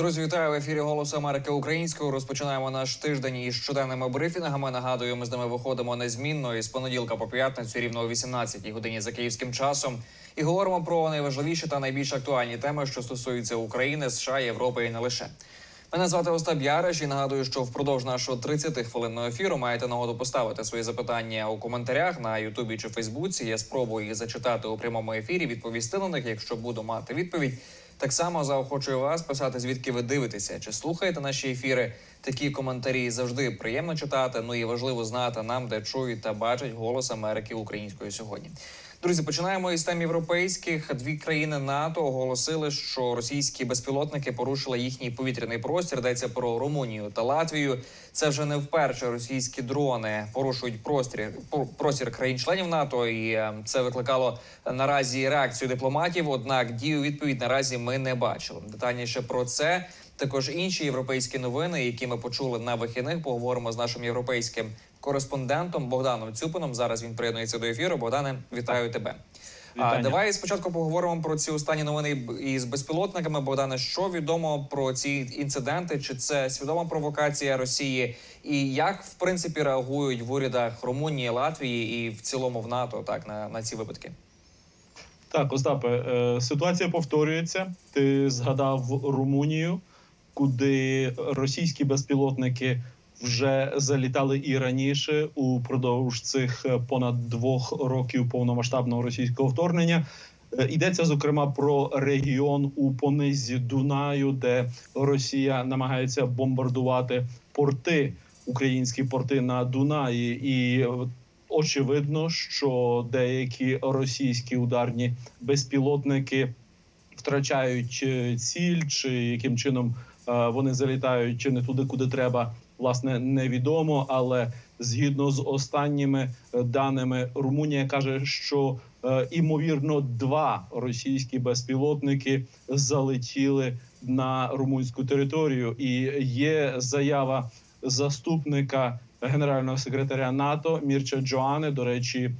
Друзі, вітаю в ефірі Голосу Америки українською. Розпочинаємо наш тиждень із щоденними брифінгами. Нагадую, ми з ними виходимо незмінно із понеділка по п'ятницю, рівно о 18 годині за київським часом. І говоримо про найважливіші та найбільш актуальні теми, що стосуються України, США, Європи і не лише. Мене звати Остап Яриш і нагадую, що впродовж нашого 30-хвилинного ефіру маєте нагоду поставити свої запитання у коментарях на Ютубі чи Фейсбуці. Я спробую їх зачитати у прямому ефірі, відповісти на них, якщо буду мати відповідь. Так само заохочую вас писати, звідки ви дивитеся, чи слухаєте наші ефіри. Такі коментарі завжди приємно читати. Ну і важливо знати нам, де чують та бачать голос Америки українською сьогодні. Друзі, починаємо із тем європейських. Дві країни НАТО оголосили, що російські безпілотники порушили їхній повітряний простір. Йдеться про Румунію та Латвію. Це вже не вперше російські дрони порушують простір про- простір країн-членів НАТО, і е, це викликало наразі реакцію дипломатів. Однак дію відповідь наразі ми не бачили. Детальніше про це. Також інші європейські новини, які ми почули на вихідних, поговоримо з нашим європейським кореспондентом Богданом Цюпином. Зараз він приєднується до ефіру. Богдане, вітаю тебе. А Вітання. давай спочатку поговоримо про ці останні новини із безпілотниками. Богдане, що відомо про ці інциденти? Чи це свідома провокація Росії? І як в принципі реагують в урядах Румунії, Латвії і в цілому в НАТО так на, на ці випадки? Так, Остапе, е, ситуація повторюється. Ти згадав Румунію, куди російські безпілотники вже залітали і раніше упродовж цих е, понад двох років повномасштабного російського вторгнення. Е, Йдеться зокрема про регіон у понизі Дунаю, де Росія намагається бомбардувати порти, українські порти на Дунаї, і е, очевидно, що деякі російські ударні безпілотники втрачають ціль, чи яким чином вони залітають чи не туди, куди треба, власне, невідомо. Але згідно з останніми е, даними, Румунія каже, що е, імовірно два російські безпілотники залетіли на румунську територію, і є заява заступника генерального секретаря НАТО Мірча Джоани. До речі,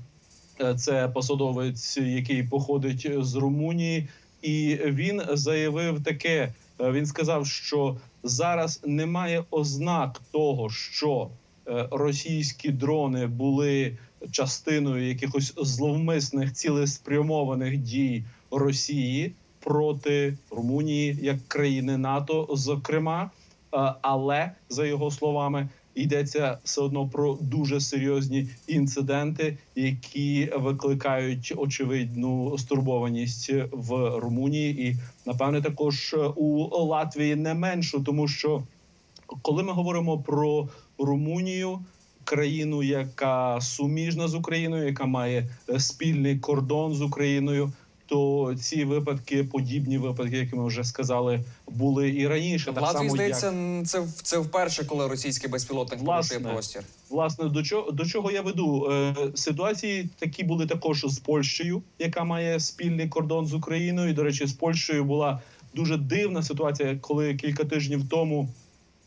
е, це посадовець, який походить з Румунії, і він заявив таке: він сказав, що зараз немає ознак того, що е, російські дрони були частиною якихось зловмисних цілеспрямованих дій Росії проти Румунії як країни НАТО, зокрема. Е, Але за його словами йдеться все одно про дуже серйозні інциденти, які викликають очевидну стурбованість в Румунії, і напевне також у Латвії не меншу, тому що коли ми говоримо про Румунію. Країну, яка суміжна з Україною, яка має е, спільний кордон з Україною, то ці випадки, подібні випадки, які ми вже сказали, були і раніше. Так само, здається, як... це це вперше, коли російський безпілотник порушує Власне. простір. Власне, до чого до чого я веду? Е, ситуації такі були також з Польщею, яка має спільний кордон з Україною. І, до речі, з Польщею була дуже дивна ситуація, коли кілька тижнів тому.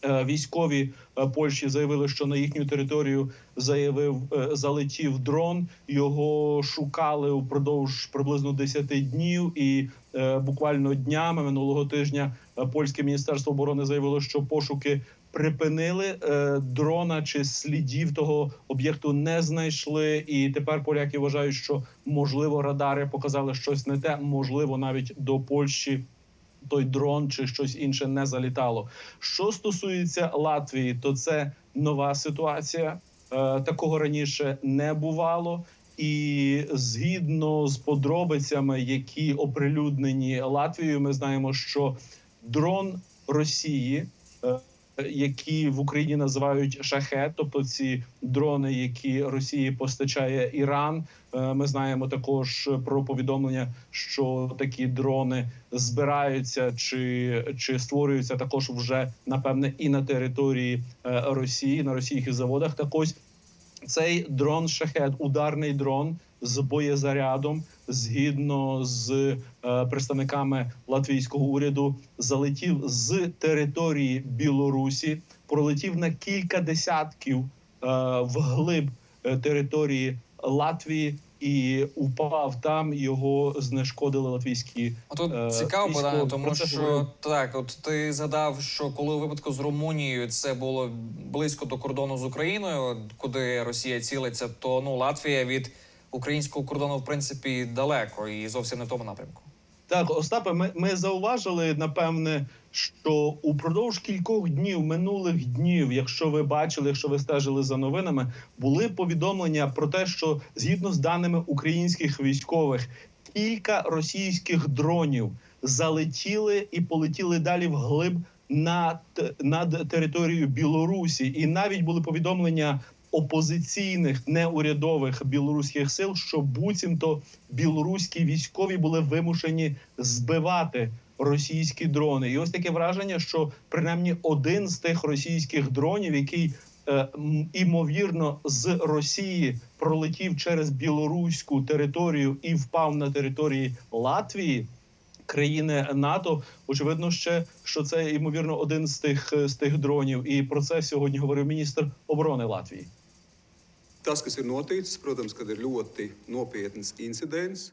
Е, Військові е, Польщі заявили, що на їхню територію заявив е, залетів дрон. Його шукали упродовж приблизно 10 днів, і буквально днями минулого тижня польське міністерство оборони заявило, що пошуки припинили дрона чи слідів того об'єкту не знайшли. І тепер поляки вважають, що можливо радари показали щось не те, можливо, навіть до Польщі. Той дрон чи щось інше не залітало. Що стосується Латвії, то це нова ситуація. Е, такого раніше не бувало. І згідно з подробицями, які оприлюднені Латвією, ми знаємо, що дрон Росії, е, які в Україні називають шахет, тобто ці дрони, які Росії постачає Іран. Е, Ми знаємо також про повідомлення, що такі дрони збираються чи, чи створюються також вже напевне і на території е, Росії, на російських заводах. Так ось цей дрон шахет, ударний дрон з боєзарядом, згідно з е, представниками латвійського уряду, залетів з території Білорусі, пролетів на кілька десятків е, вглиб е, території Латвії і упав там. Його знешкодили латвійські А тут Е, цікаво Богдане, тому процесу. що так, от ти згадав, що коли у випадку з Румунією це було близько до кордону з Україною, куди Росія цілиться, то ну Латвія від українського кордону в принципі далеко і зовсім не в тому напрямку. Так, Остапе, ми, ми зауважили, напевне, що упродовж кількох днів, минулих днів, якщо ви бачили, якщо ви стежили за новинами, були повідомлення про те, що згідно з даними українських військових, кілька російських дронів залетіли і полетіли далі вглиб над, над територією Білорусі, і навіть були повідомлення опозиційних неурядових білоруських сил, що буцімто білоруські військові були вимушені збивати російські дрони. І ось таке враження, що принаймні один з тих російських дронів, який е, імовірно з Росії пролетів через білоруську територію і впав на території Латвії. Країни НАТО, очевидно, ще що це ймовірно один з тих з тих дронів, і про це сьогодні говорив міністр оборони Латвії. Tas, kas ir noticis, protams, ir ļoti nopietns incidents.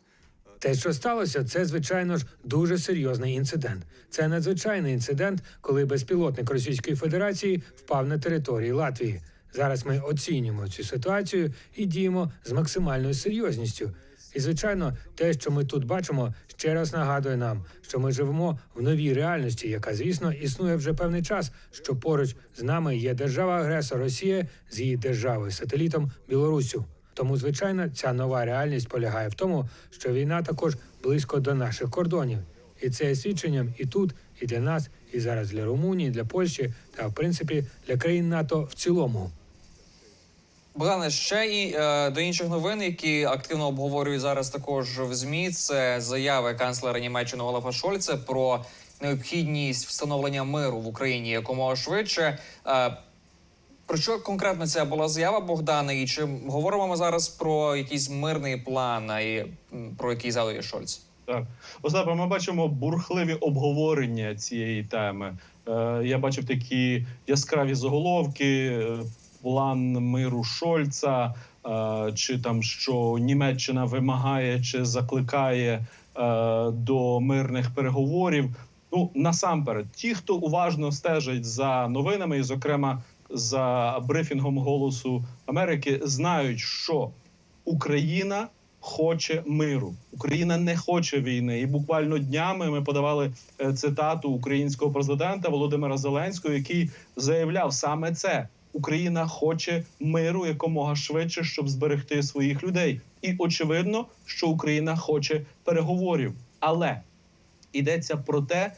Те, що сталося, це звичайно ж дуже серйозний інцидент. Це надзвичайний інцидент, коли безпілотник Російської Федерації впав на території Латвії. Зараз ми оцінюємо цю ситуацію і діємо з максимальною серйозністю. І звичайно, те, що ми тут бачимо, ще раз нагадує нам, що ми живемо в новій реальності, яка, звісно, існує вже певний час. Що поруч з нами є держава-агресор Росія з її державою сателітом Білоруссю. Тому, звичайно, ця нова реальність полягає в тому, що війна також близько до наших кордонів, і це є свідченням і тут, і для нас, і зараз для Румунії, для Польщі, та в принципі для країн НАТО в цілому. Богдане, ще і е, до інших новин, які активно обговорюють зараз також в змі. Це заяви канцлера Німеччини Олафа Шольца про необхідність встановлення миру в Україні якомога швидше. Е, про що конкретно ця була заява Богдане? І чи говоримо ми зараз про якийсь мирний план, і про який згадує Шольц? Так, Остапе, ми бачимо бурхливі обговорення цієї теми. Е, я бачив такі яскраві заголовки: е, план миру Шольца, е, чи там що Німеччина вимагає чи закликає е, до мирних переговорів. Ну насамперед, ті, хто уважно стежить за новинами, і зокрема за брифінгом Голосу Америки, знають, що Україна хоче миру. Україна не хоче війни. І буквально днями ми подавали е, цитату українського президента Володимира Зеленського, який заявляв саме це: Україна хоче миру якомога швидше, щоб зберегти своїх людей. І очевидно, що Україна хоче переговорів, але йдеться про те,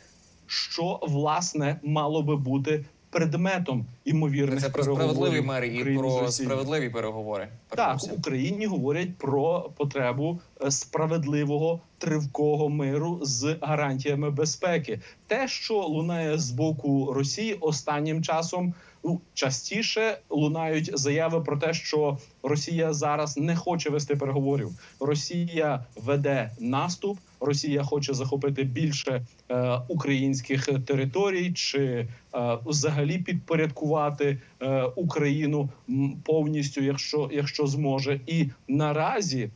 що власне мало би бути предметом імовірних Це про справедливий мир і про справедливі переговори. Так, в Україні говорять про потребу справедливого тривкого миру з гарантіями безпеки. Те, що лунає з боку Росії останнім часом, ну частіше лунають заяви про те, що Росія зараз не хоче вести переговорів. Росія веде наступ. Росія хоче захопити більше е, українських територій, чи е, взагалі підпорядкувати е, Україну повністю, якщо, якщо зможе, і наразі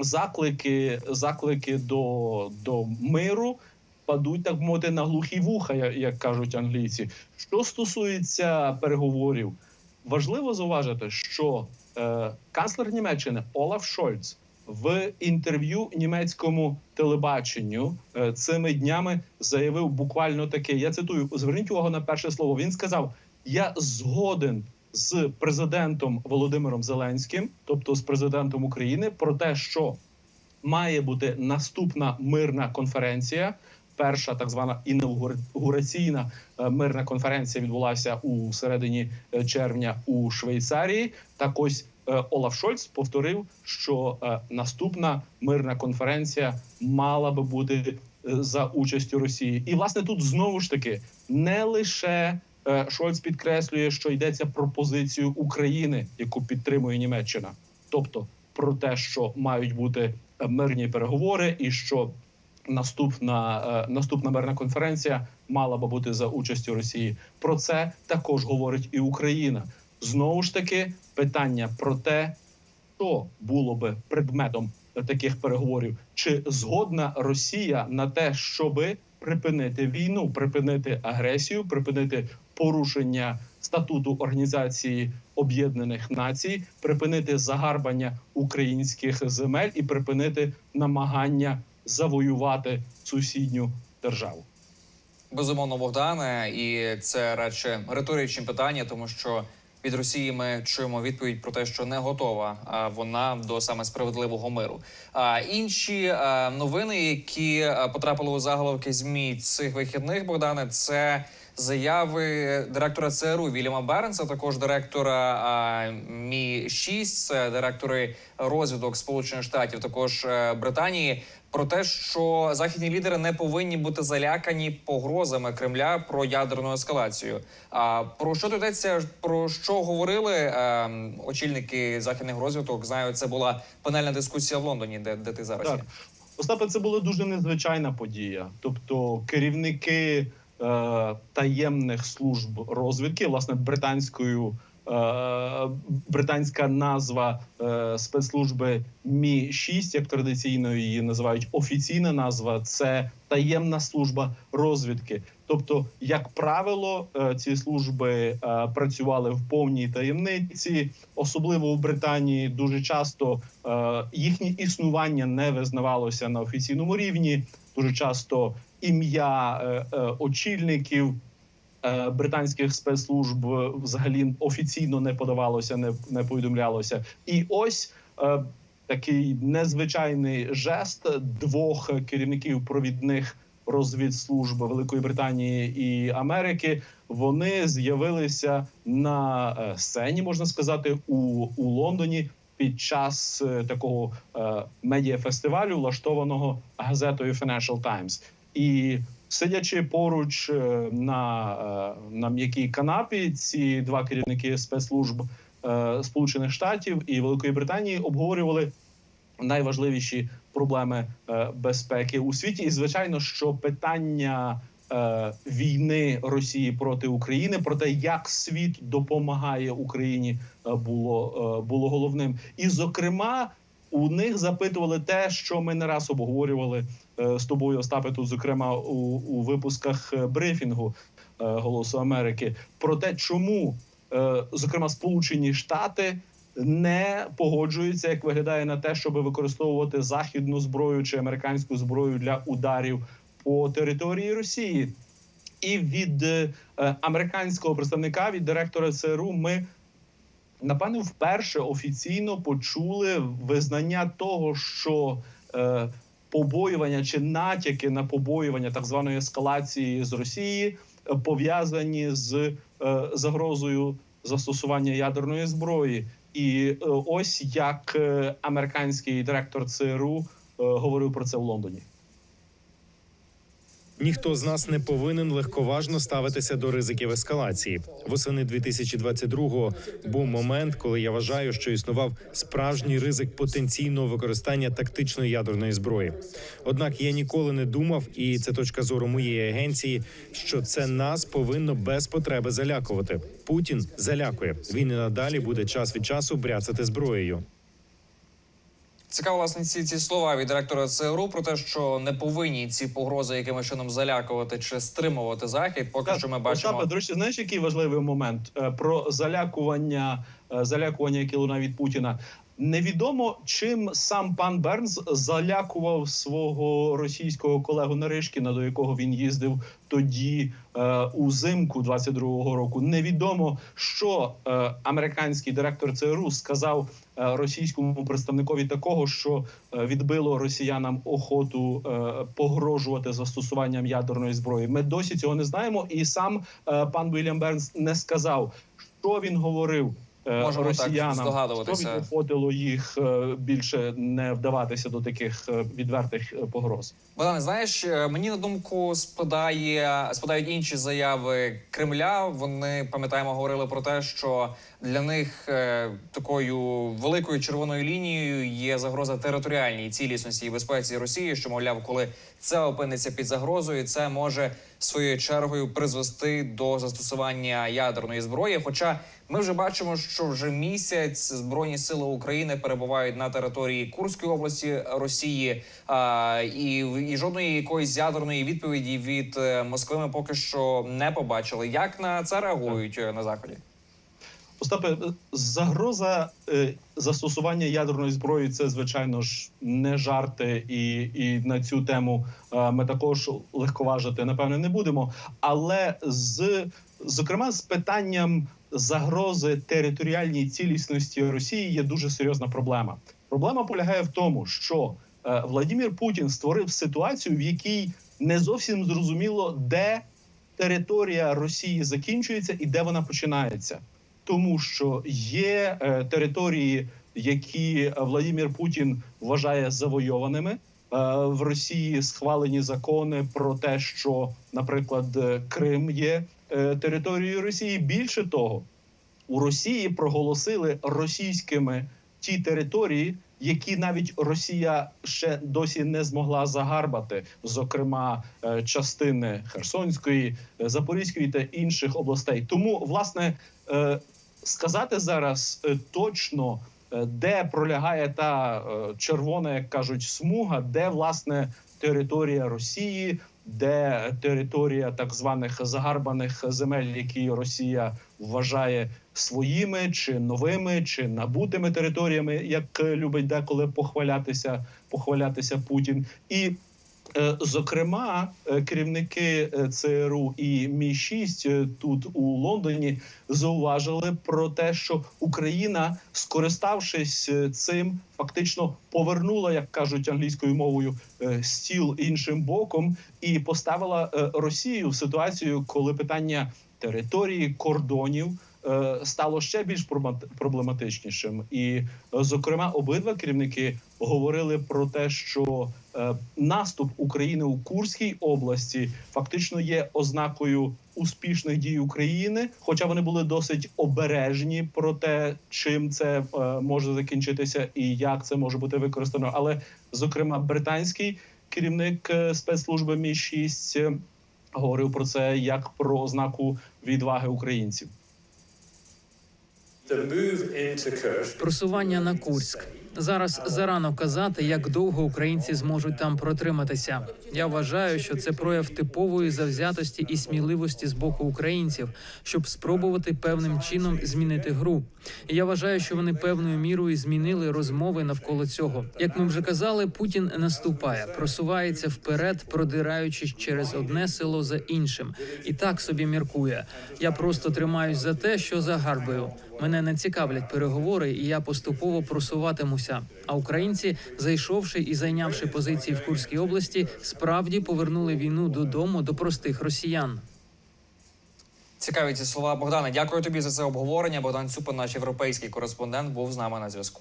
заклики, заклики до, до миру падуть так мовити на глухі вуха, як кажуть англійці. Що стосується переговорів, важливо зауважити, що е, канцлер Німеччини Олаф Шольц в інтерв'ю німецькому телебаченню е, цими днями заявив буквально таке. Я цитую: зверніть увагу на перше слово. Він сказав: Я згоден з президентом Володимиром Зеленським, тобто з президентом України, про те, що має бути наступна мирна конференція. Перша так звана інаугураційна е, мирна конференція відбулася у середині е, червня у Швейцарії. Так ось е, Олаф Шольц повторив, що наступна мирна конференція мала би бути за участю Росії. І власне тут знову ж таки не лише Шольц підкреслює, що йдеться про позицію України, яку підтримує Німеччина, тобто про те, що мають бути е, мирні переговори, і що наступна е, наступна мирна конференція мала би бути за участю Росії. Про це також говорить і Україна. Знову ж таки, питання про те, що було би предметом таких переговорів? Чи згодна Росія на те, щоби припинити війну, припинити агресію, припинити порушення статуту Організації Об'єднаних Націй, припинити загарбання українських земель і припинити намагання завоювати сусідню державу? Безумовно, Богдане, і це радше риторичне питання, тому що від Росії ми чуємо відповідь про те, що не готова вона до саме справедливого миру. А інші а, новини, які потрапили у заголовки змі цих вихідних, Богдане, це. Заяви директора ЦРУ Вільяма Бернса, також директора Мі 6 це директори розвідок Сполучених Штатів, також е, Британії, про те, що західні лідери не повинні бути залякані погрозами Кремля про ядерну ескалацію. А про що йдеться? Про що говорили е, очільники західних розвиток? Знаю, це була панельна дискусія в Лондоні, де, де ти зараз Так. Остапе, це була дуже незвичайна подія. Тобто, керівники таємних служб розвідки, власне, британською. е, Британська назва е, спецслужби Мі 6 як традиційно її називають офіційна назва, це таємна служба розвідки. Тобто, як правило, е, ці служби е, працювали в повній таємниці, особливо у Британії. Дуже часто е, їхнє існування не визнавалося на офіційному рівні. Дуже часто ім'я е, е, очільників е, британських спецслужб взагалі офіційно не подавалося, не, не повідомлялося. І ось такий незвичайний жест двох керівників провідних розвідслужб Великої Британії і Америки. Вони з'явилися на сцені, можна сказати, у, у Лондоні під час такого е, медіафестивалю, влаштованого газетою Financial Times. І сидячи поруч е, на, е, на м'якій канапі, ці два керівники спецслужб е, Сполучених Штатів і Великої Британії обговорювали найважливіші проблеми безпеки у світі. І звичайно, що питання війни Росії проти України, про те, як світ допомагає Україні, було, було головним. І, зокрема, у них запитували те, що ми не раз обговорювали з тобою, Остапе, тут, зокрема, у, у випусках е, брифінгу е, Голосу Америки, про те, чому, е, зокрема, Сполучені Штати не погоджуються, як виглядає на те, щоб використовувати західну зброю чи американську зброю для ударів по території Росії. І від е, американського представника від директора ЦРУ ми напевно вперше офіційно почули визнання того, що е, побоювання чи натяки на побоювання так званої ескалації з Росії е, пов'язані з е, загрозою застосування ядерної зброї. І е, ось як американський директор ЦРУ говорив про це в Лондоні. Ніхто з нас не повинен легковажно ставитися до ризиків ескалації. Восени 2022-го був момент, коли я вважаю, що існував справжній ризик потенційного використання тактичної ядерної зброї. Однак я ніколи не думав, і це точка зору моєї агенції, що це нас повинно без потреби залякувати. Путін залякує. Він і надалі буде час від часу бряцати зброєю. Цікаво, власне, ці, ці слова від директора ЦРУ про те, що не повинні ці погрози якимось чином залякувати чи стримувати захід. Поки Так, що ми бачимо. Остапе, до речі, знаєш, який важливий момент Е, про залякування, е, залякування, яке лунає від Путіна. Невідомо чим сам пан Бернс залякував свого російського колегу Наришкіна, до якого він їздив тоді е, узимку 22-го року. Невідомо, що е, американський директор ЦРУ сказав російському представникові такого, що е, відбило росіянам охоту е, погрожувати застосуванням ядерної зброї. Ми досі цього не знаємо, і сам е, пан Вільям Бернс не сказав, що він говорив. Е, Можемо так Росіянам здогадуватися. що відводило їх е, більше не вдаватися до таких е, відвертих погроз. Богдане, знаєш, мені на думку спадає спадають інші заяви Кремля. Вони пам'ятаємо, говорили про те, що Для них такою великою червоною лінією є загроза територіальній цілісності і безпеці Росії, що мовляв, коли це опиниться під загрозою, це може своєю чергою призвести до застосування ядерної зброї. Хоча ми вже бачимо, що вже місяць збройні сили України перебувають на території Курської області Росії, а, і, і жодної якоїсь ядерної відповіді від е, Москви ми поки що не побачили. Як на це реагують е, на заході? Остапе, загроза е, застосування ядерної зброї це звичайно ж не жарти, і, і на цю тему е, ми також легковажити напевне не будемо. Але з зокрема з питанням загрози територіальній цілісності Росії є дуже серйозна проблема. Проблема полягає в тому, що е, Владимир Путін створив ситуацію, в якій не зовсім зрозуміло, де територія Росії закінчується і де вона починається тому що є е, території, які Владимир Путін вважає завойованими. Е, в Росії схвалені закони про те, що, наприклад, е, Крим є е, територією Росії. Більше того, у Росії проголосили російськими ті території, які навіть Росія ще досі не змогла загарбати, зокрема е, частини Херсонської, е, Запорізької та інших областей. Тому власне е, сказати зараз е, точно. е, Де пролягає та е, червона, як кажуть, смуга, де власне територія Росії, де територія так званих загарбаних земель, які Росія вважає своїми чи новими, чи набутими територіями, як любить деколи похвалятися, похвалятися Путін, і Зокрема, е, керівники е, ЦРУ і Мі 6 тут у Лондоні зауважили про те, що Україна, скориставшись е, цим, фактично повернула, як кажуть англійською мовою, е, стіл іншим боком і поставила е, Росію в ситуацію, коли питання території кордонів. Е, Стало ще більш проблемат- проблематичнішим, і е, зокрема обидва керівники говорили про те, що е, наступ України у Курській області фактично є ознакою успішних дій України, хоча вони були досить обережні про те, чим це може закінчитися і як це може бути використано. Але зокрема, британський керівник спецслужби Мі 6 говорив про це як про ознаку відваги українців. Просування на Курськ. Зараз зарано казати, як довго українці зможуть там протриматися. Я вважаю, що це прояв типової завзятості і сміливості з боку українців, щоб спробувати певним чином змінити гру. І я вважаю, що вони певною мірою змінили розмови навколо цього. Як ми вже казали, Путін наступає, просувається вперед, продираючись через одне село за іншим, і так собі міркує. Я просто тримаюсь за те, що загарбаю. Мене не цікавлять переговори, і я поступово просуватимуся. А українці, зайшовши і зайнявши позиції в Курській області, справді повернули війну додому до простих росіян. Цікаві ці слова Богдане. Дякую тобі за це обговорення. Богдан Цюпин, наш європейський кореспондент, був з нами на зв'язку.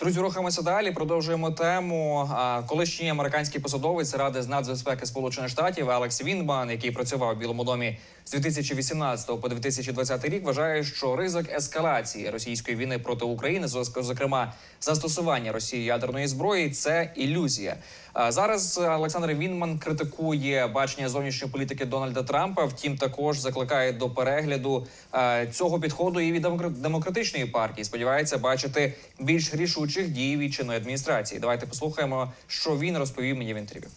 Друзі, рухаємося далі. Продовжуємо тему. Колишній американський посадовець Ради з нацбезпеки Сполучених Штатів Алекс Вінбан, який працював у Білому домі з 2018 по 2020 рік, вважає, що ризик ескалації російської війни проти України, зо- зокрема застосування Росії ядерної зброї, це ілюзія. Зараз Олександр Вінман критикує бачення зовнішньої політики Дональда Трампа. Втім, також закликає до перегляду цього підходу і від демокра- демократичної партії. Сподівається бачити більш рішучих дій від чинної адміністрації. Давайте послухаємо, що він розповів мені в інтерв'ю.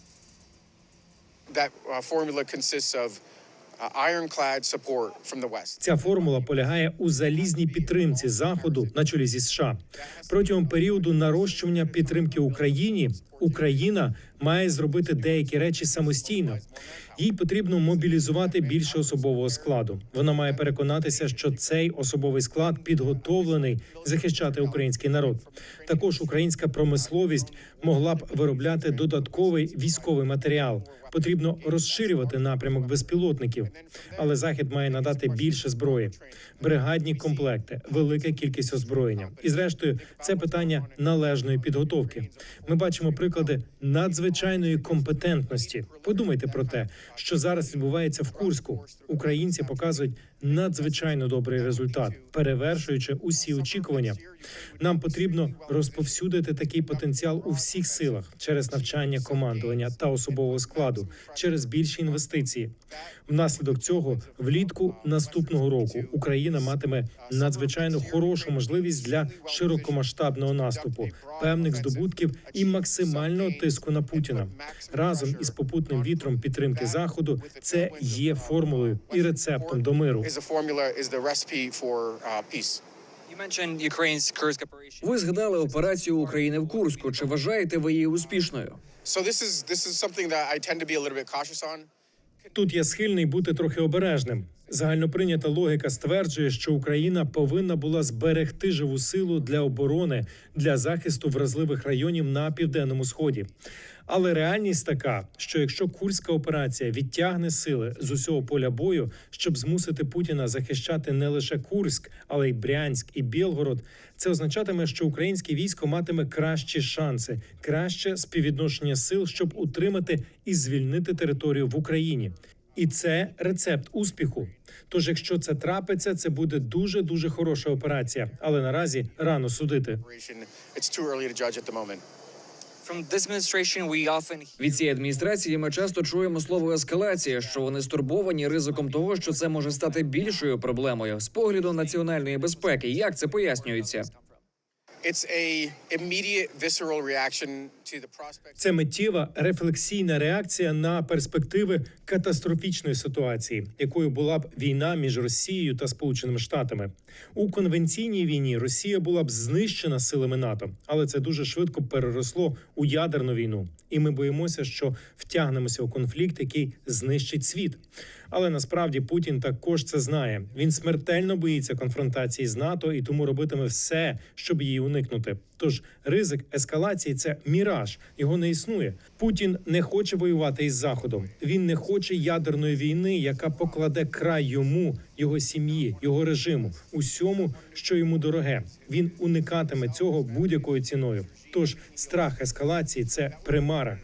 uh, uh. Ця формула полягає у залізній підтримці заходу на чолі зі США протягом періоду нарощування підтримки Україні. Україна має зробити деякі речі самостійно. Їй потрібно мобілізувати більше особового складу. Вона має переконатися, що цей особовий склад підготовлений захищати український народ. Також українська промисловість могла б виробляти додатковий військовий матеріал. Потрібно розширювати напрямок безпілотників, але захід має надати більше зброї, бригадні комплекти, велика кількість озброєння. І зрештою, це питання належної підготовки. Ми бачимо приклади надзвичайної компетентності. Подумайте про те, що зараз відбувається в Курську. Українці показують надзвичайно добрий результат, перевершуючи усі очікування. Нам потрібно розповсюдити такий потенціал у всіх силах через навчання командування та особового складу, через більші інвестиції. Внаслідок цього, влітку наступного року Україна матиме надзвичайно хорошу можливість для широкомасштабного наступу, певних здобутків і максимального тиску на Путіна разом із попутним вітром підтримки заходу. Це є формулою і рецептом до миру. Is the formula, is the recipe for uh, peace. Ви згадали операцію України в Курську. Чи вважаєте ви її успішною? So this is this is something that I tend to be a little bit cautious on. Тут я схильний бути трохи обережним. Загальноприйнята логіка стверджує, що Україна повинна була зберегти живу силу для оборони для захисту вразливих районів на південному сході. Але реальність така, що якщо курська операція відтягне сили з усього поля бою, щоб змусити Путіна захищати не лише Курськ, але й Брянськ і Білгород, це означатиме, що українське військо матиме кращі шанси, краще співвідношення сил, щоб утримати і звільнити територію в Україні. І це рецепт успіху. Тож, якщо це трапиться, це буде дуже дуже хороша операція. Але наразі рано судити. Від цієї адміністрації ми часто чуємо слово ескалація, що вони стурбовані ризиком того, що це може стати більшою проблемою з погляду національної безпеки. Як це пояснюється? Це миттєва рефлексійна реакція на перспективи катастрофічної ситуації, якою була б війна між Росією та Сполученими Штатами. У конвенційній війні Росія була б знищена силами НАТО, але це дуже швидко переросло у ядерну війну. І ми боїмося, що втягнемося у конфлікт, який знищить світ. Але насправді Путін також це знає. Він смертельно боїться конфронтації з НАТО і тому робитиме все, щоб її уникнути. Тож ризик ескалації це міраж, його не існує. Путін не хоче воювати із заходом. Він не хоче ядерної війни, яка покладе край йому, його сім'ї, його режиму, усьому, що йому дороге. Він уникатиме цього будь-якою ціною. Тож страх ескалації це примара.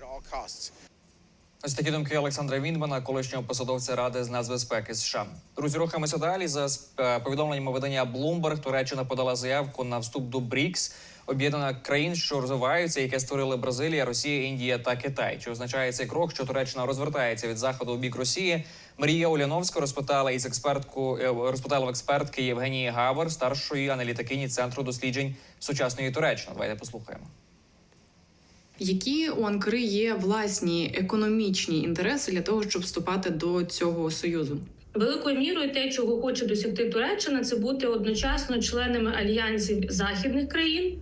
Ось такі думки Олександра Віндмана, колишнього посадовця ради з нацбезпеки США. Друзі, рухаємося далі. За е, повідомленнями видання Bloomberg, Туреччина подала заявку на вступ до БРІКС, об'єднана країн, що розвиваються, яке створили Бразилія, Росія, Індія та Китай. Чи означає цей крок, що Туреччина розвертається від заходу у бік Росії? Марія Уляновська розпитала із експертку е, розпитала в експертки Євгенії Гавер, старшої аналітикині центру досліджень сучасної Туреччини. Давайте послухаємо. Які у Анкари є власні економічні інтереси для того, щоб вступати до цього союзу? Великою мірою те, чого хоче досягти Туреччина, це бути одночасно членами альянсів західних країн,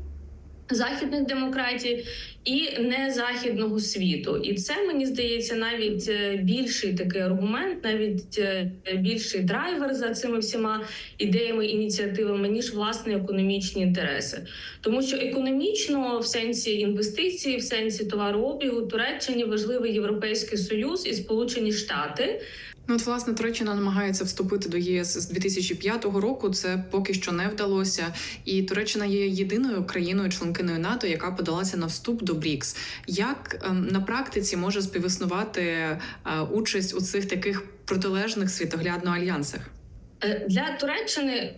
західних демократій і незахідного світу. І це мені здається навіть е, більший такий аргумент, навіть е, більший драйвер за цими всіма ідеями ініціативами, ніж власне економічні інтереси. Тому що економічно, в сенсі інвестицій, в сенсі товарообігу, Туреччині важливий Європейський Союз і Сполучені Штати. Ну, от, власне, Туреччина намагається вступити до ЄС з 2005 року. Це поки що не вдалося. І Туреччина є єдиною країною-членкиною НАТО, яка подалася на вступ до БРІКС. Як ем, на практиці може співіснувати е, участь у цих таких протилежних світоглядно альянсах? Е, Для Туреччини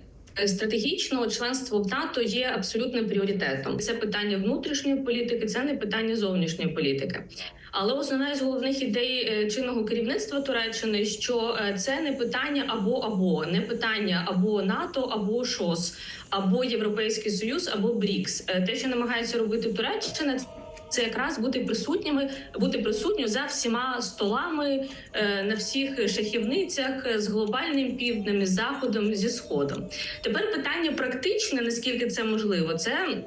стратегічно членство в НАТО є абсолютним пріоритетом. Це питання внутрішньої політики, це не питання зовнішньої політики. Але основна з головних ідей е, чинного керівництва Туреччини, що е, це не питання або або не питання або НАТО, або ШОС, або Європейський Союз, або БРІКС. Е, Те, що намагається робити Туреччина, це якраз бути присутніми, бути присутньою за всіма столами е, на всіх шахівницях е, з глобальним півднем, із заходом, зі сходом. Тепер питання практичне, наскільки це можливо, це.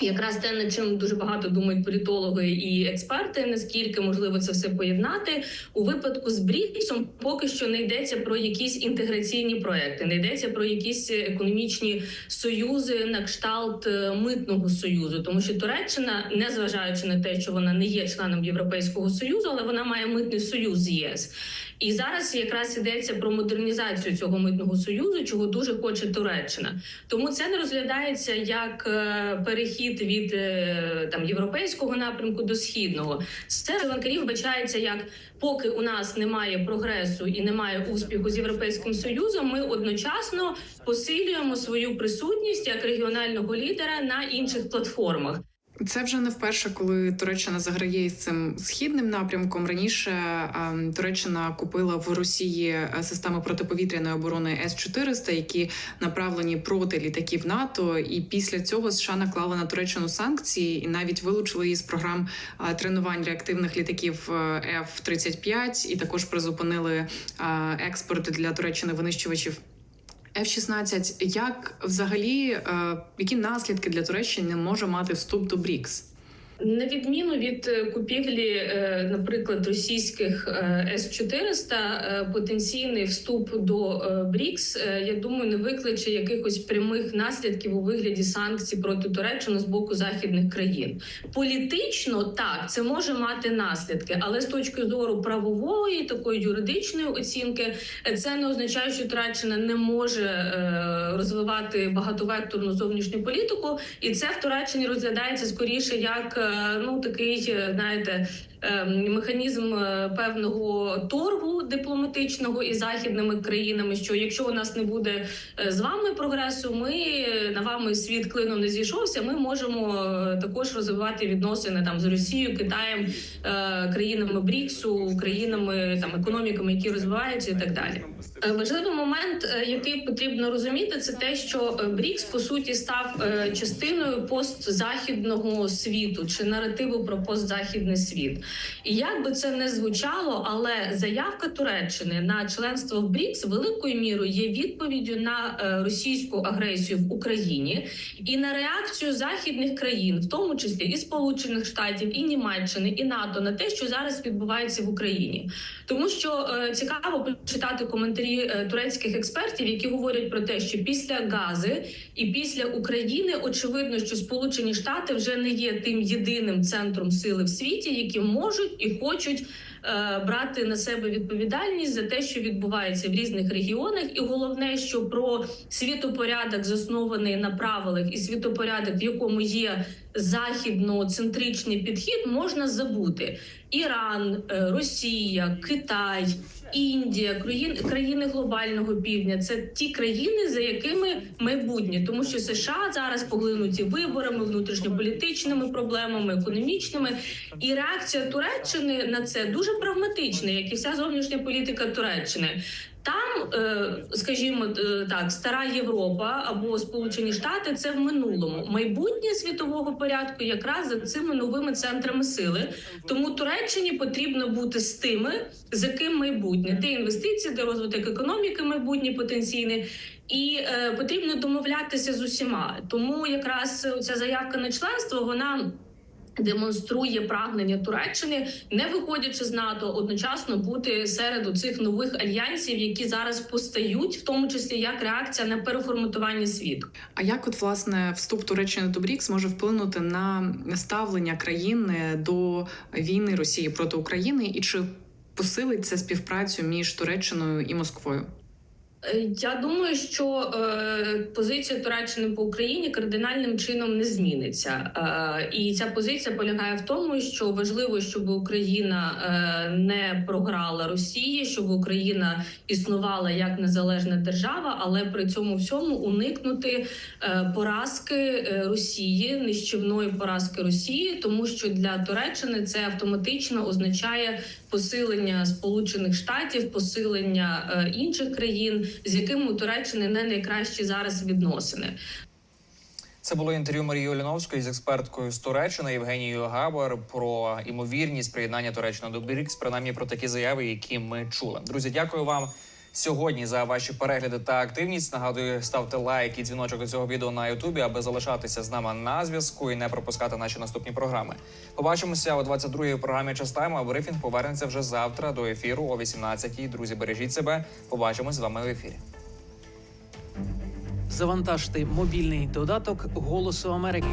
Якраз те, над чим дуже багато думають політологи і експерти, наскільки можливо це все поєднати у випадку з БРІКСом поки що не йдеться про якісь інтеграційні проекти, не йдеться про якісь економічні союзи на кшталт е, митного союзу, тому що Туреччина, незважаючи на те, що вона не є членом Європейського союзу, але вона має митний союз з ЄС. І зараз якраз йдеться про модернізацію цього митного союзу, чого дуже хоче Туреччина. Тому це не розглядається як е, перехід від е, там європейського напрямку до східного. Це Шри-Ланкарі вбачається як поки у нас немає прогресу і немає успіху з європейським союзом. Ми одночасно посилюємо свою присутність як регіонального лідера на інших платформах. Це вже не вперше, коли Туреччина заграє із цим східним напрямком. Раніше ем, Туреччина купила в Росії е, системи протиповітряної оборони С 400 які направлені проти літаків НАТО. І після цього США наклали на Туреччину санкції і навіть вилучили її з програм е, тренувань реактивних літаків F 35 і також призупинили е, експорт для Туреччини винищувачів F-16, як взагалі е, які наслідки для Туреччини може мати вступ до БРІКС? На відміну від е, купівлі, е, наприклад, російських е, С-400, е, потенційний вступ до БРІКС, я думаю, не викличе якихось прямих наслідків у вигляді санкцій проти Туреччини з боку західних країн. Політично так це може мати наслідки, але з точки зору правової такої юридичної оцінки, це не означає, що Туреччина не може розвивати багатовекторну зовнішню політику, і це в Туреччині розглядається скоріше як ну такий, е, знаєте. е, Механізм е, певного торгу дипломатичного із західними країнами, що якщо у нас не буде е, з вами прогресу, ми е, на вами світ клином не зійшовся. Ми можемо е, також розвивати відносини там з Росією, Китаєм, е, країнами Бріксу, країнами там економіками, які розвиваються, і так далі. Е, Важливий момент, е, який потрібно розуміти, це те, що е, БРІКС по суті став частиною постзахідного світу чи наративу про постзахідний світ. І як би це не звучало, але заявка Туреччини на членство в БРІКС великою мірою є відповіддю на російську агресію в Україні і на реакцію західних країн, в тому числі і Сполучених Штатів, і Німеччини, і НАТО, на те, що зараз відбувається в Україні. Тому що цікаво почитати коментарі е, турецьких експертів, які говорять про те, що після Гази і після України очевидно, що Сполучені Штати вже не є тим єдиним центром сили в світі, які можуть і хочуть. е, Брати на себе відповідальність за те, що відбувається в різних регіонах, і головне, що про світопорядок заснований на правилах, і світопорядок, в якому є західноцентричний підхід, можна забути. Іран, е, Росія, Китай, Індія, країни, країни глобального півдня це ті країни, за якими майбутнє, тому що США зараз поглинуті виборами, внутрішньополітичними проблемами, економічними. І реакція Туреччини на це дуже прагматична, як і вся зовнішня політика Туреччини. Там, е, скажімо е, так, стара Європа або Сполучені Штати це в минулому. Майбутнє світового порядку якраз за цими новими центрами сили. Тому Туреччині потрібно бути з тими, за ким майбутнє, де інвестиції, де розвиток економіки, майбутнє потенційне. І е, потрібно домовлятися з усіма. Тому якраз ця заявка на членство вона демонструє прагнення Туреччини, не виходячи з НАТО, одночасно бути серед цих нових альянсів, які зараз постають, в тому числі як реакція на переформатування світу. А як от власне вступ Туреччини до БРІКС може вплинути на ставлення країни до війни Росії проти України, і чи посилить це співпрацю між Туреччиною і Москвою? Е, Я думаю, що е, позиція Туреччини по Україні кардинальним чином не зміниться, е, і ця позиція полягає в тому, що важливо, щоб Україна е, не програла Росії, щоб Україна існувала як незалежна держава, але при цьому всьому уникнути е, поразки е, Росії, нищівної поразки Росії, тому що для Туреччини це автоматично означає посилення Сполучених Штатів, посилення е, інших країн, з якими у Туреччини не найкращі зараз відносини. Це було інтерв'ю Марії Оліновської з експерткою з Туреччини Євгенією Габар про імовірність приєднання Туреччини до БРІКС, принаймні про такі заяви, які ми чули. Друзі, дякую вам сьогодні за ваші перегляди та активність. Нагадую, ставте лайк і дзвіночок до цього відео на Ютубі, аби залишатися з нами на зв'язку і не пропускати наші наступні програми. Побачимося о 22-й програмі «Час тайму», а брифінг повернеться вже завтра до ефіру о 18-й. Друзі, бережіть себе. Побачимось з вами в ефірі. Завантажте мобільний додаток Голосу Америки.